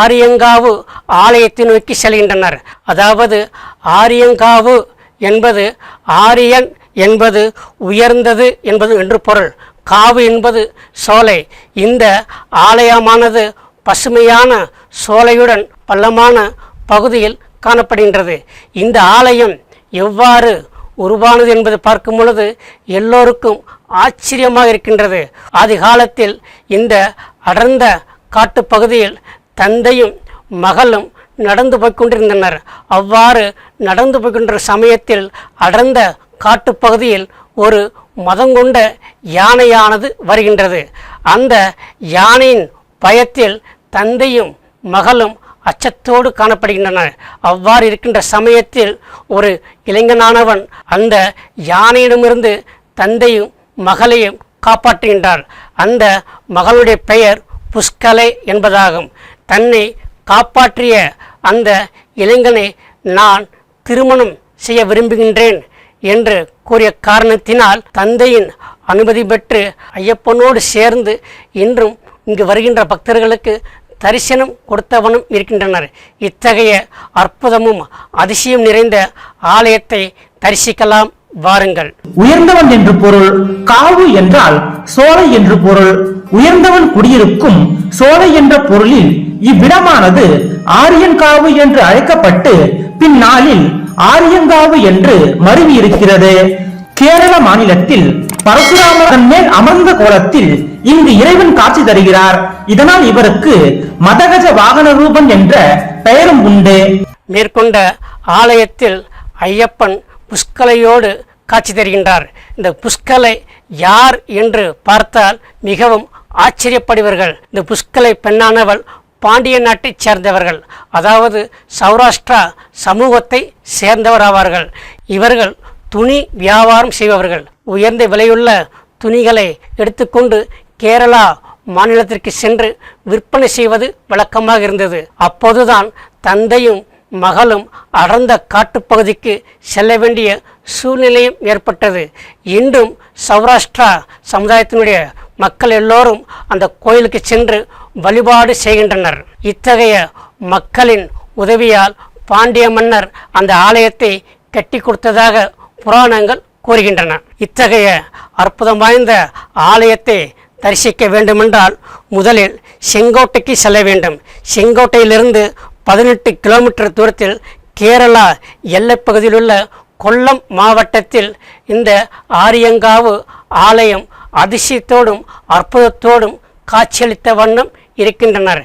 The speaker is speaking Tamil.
ஆரியங்காவு ஆலயத்தை நோக்கி செல்கின்றனர். அதாவது ஆரியங்காவு என்பது ஆரியன் என்பது உயர்ந்தது என்பது என்று பொருள். காவு என்பது சோலை. இந்த ஆலயமானது பசுமையான சோலையுடன் பள்ளமான பகுதியில் காணப்படுகின்றது. இந்த ஆலயம் எவ்வாறு உருவானது என்பது பார்க்கும் பொழுது எல்லோருக்கும் ஆச்சரியமாக இருக்கின்றது. ஆதி காலத்தில் இந்த அடர்ந்த காட்டுப்பகுதியில் தந்தையும் மகளும் நடந்து போய்க்கொண்டிருந்தனர். அவ்வாறு நடந்து போய்கொண்ட சமயத்தில் அடர்ந்த காட்டுப்பகுதியில் ஒரு மதங்கொண்ட யானையானது வருகின்றது. அந்த யானையின் பயத்தில் தந்தையும் மகளும் அச்சத்தோடு காணப்படுகின்றனர் அவ்வாறு இருக்கின்ற சமயத்தில் ஒரு இளைஞனானவன் அந்த யானையிடமிருந்து தந்தையும் மகளையும் காப்பாற்றுகின்றார். அந்த மகளுடைய பெயர் புஷ்கலை என்பதாகும். தன்னை காப்பாற்றிய அந்த இளைஞனை நான் திருமணம் செய்ய விரும்புகின்றேன் என்று கூறிய காரணத்தினால் தந்தையின் அனுமதி பெற்று ஐயப்பனோடு சேர்ந்து இன்றும் இங்கு வருகின்ற பக்தர்களுக்கு தரிசனம் கொடுத்தவனும் இருக்கின்றனர். இத்தகைய அற்புதமும் அதிசயம் நிறைந்த ஆலயத்தை தரிசிக்கலாம் வாருங்கள். உயர்ந்தவன் என்று பொருள் காவு என்றால் சோலை என்று பொருள். உயர்ந்தவன் குடியிருக்கும் சோலை என்ற பொருளில் இவ்விடமானது ஆரியங்காவு என்று அழைக்கப்பட்டு பின்னாளில் ஆரியங்காவு என்று மருவி இருக்கிறது. கேரள மாநிலத்தில் பரசுராமர் தன் மேல் அமர்ந்த கோலத்தில் இங்கு இறைவன் காட்சி தருகிறார். இதனால் இவருக்கு மதகஜ வாகன ரூபன் என்ற பெயரும் உண்டு. மேற்கொண்ட ஆலயத்தில் ஐயப்பன் புஷ்கலையோடு காட்சி தருகின்றார். இந்த புஷ்கலை யார் என்று பார்த்தால் மிகவும் ஆச்சரியப்படுவர்கள். இந்த புஷ்கலை பெண்ணானவள் பாண்டிய நாட்டைச் சேர்ந்தவர்கள். அதாவது சௌராஷ்டிரா சமூகத்தை சேர்ந்தவராவார்கள். இவர்கள் துணி வியாபாரம் செய்பவர்கள். உயர்ந்த விலையுள்ள துணிகளை எடுத்துக்கொண்டு கேரளா மாநிலத்திற்கு சென்று விற்பனை செய்வது வழக்கமாக இருந்தது. அப்போதுதான் தந்தையும் மகளும் அடர்ந்த காட்டுப்பகுதிக்கு செல்ல வேண்டிய சூழ்நிலையும் ஏற்பட்டது. இன்றும் சௌராஷ்டிரா சமுதாயத்தினுடைய மக்கள் எல்லோரும் அந்த கோயிலுக்கு சென்று வழிபாடு செய்கின்றனர். இத்தகைய மக்களின் உதவியால் பாண்டிய மன்னர் அந்த ஆலயத்தை கட்டி கொடுத்ததாக புராணங்கள் கூறுகின்றன. இத்தகைய அற்புதம் வாய்ந்த ஆலயத்தை தரிசிக்க வேண்டுமென்றால் முதலில் செங்கோட்டைக்கு செல்ல வேண்டும். செங்கோட்டையிலிருந்து பதினெட்டு கிலோமீட்டர் தூரத்தில் கேரளா எல்லைப்பகுதியிலுள்ள கொல்லம் மாவட்டத்தில் இந்த ஆரியங்காவு ஆலயம் அதிசயத்தோடும் அற்புதத்தோடும் காட்சியளித்த வண்ணம் இருக்கின்றனர்.